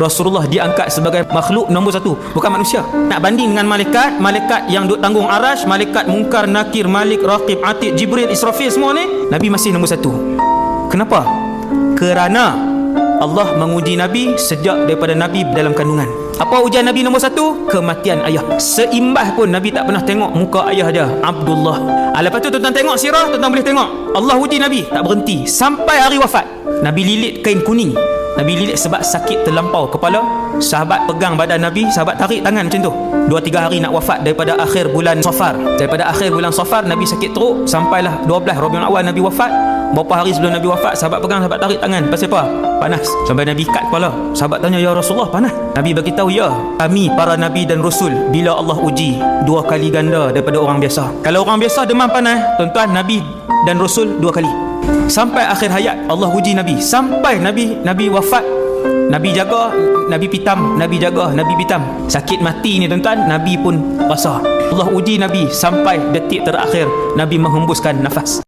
Rasulullah diangkat sebagai makhluk nombor satu bukan manusia. Nak banding dengan malaikat malaikat yang duk tanggung arash malaikat mungkar nakir malik raqib atid jibril israfil semua ni Nabi masih nombor satu. Kenapa? Kerana Allah menguji Nabi sejak daripada Nabi dalam kandungan. Apa ujian Nabi nombor satu? Kematian ayah. Seimbah pun Nabi tak pernah tengok muka ayah dia Abdullah. Ah, Lepas tu tuan-tuan tengok sirah Tuan-tuan boleh tengok. Allah uji Nabi Tak berhenti. Sampai hari wafat Nabi lilit kain kuning. Nabi lilit sebab sakit terlampau kepala. Sahabat pegang badan Nabi Sahabat tarik tangan macam tu. Dua tiga hari nak wafat Daripada akhir bulan Safar. Daripada akhir bulan Safar Nabi sakit teruk. Sampailah 12 Rabiul Awal Nabi wafat Berapa hari sebelum Nabi wafat Sahabat pegang Sahabat tarik tangan. Pasal apa? Panas. Sampai Nabi ikat kepala. Sahabat tanya Ya Rasulullah panas? Nabi beritahu ya Kami para Nabi dan Rasul Bila Allah uji Dua kali ganda daripada orang biasa. Kalau orang biasa demam panas Tuan-tuan Nabi dan Rasul dua kali. Sampai akhir hayat Allah uji Nabi. Sampai Nabi Nabi wafat Nabi jaga Nabi pitam Nabi jaga Nabi pitam. Sakit mati ni tuan-tuan Nabi pun rasa Allah uji Nabi Sampai detik terakhir Nabi menghembuskan nafas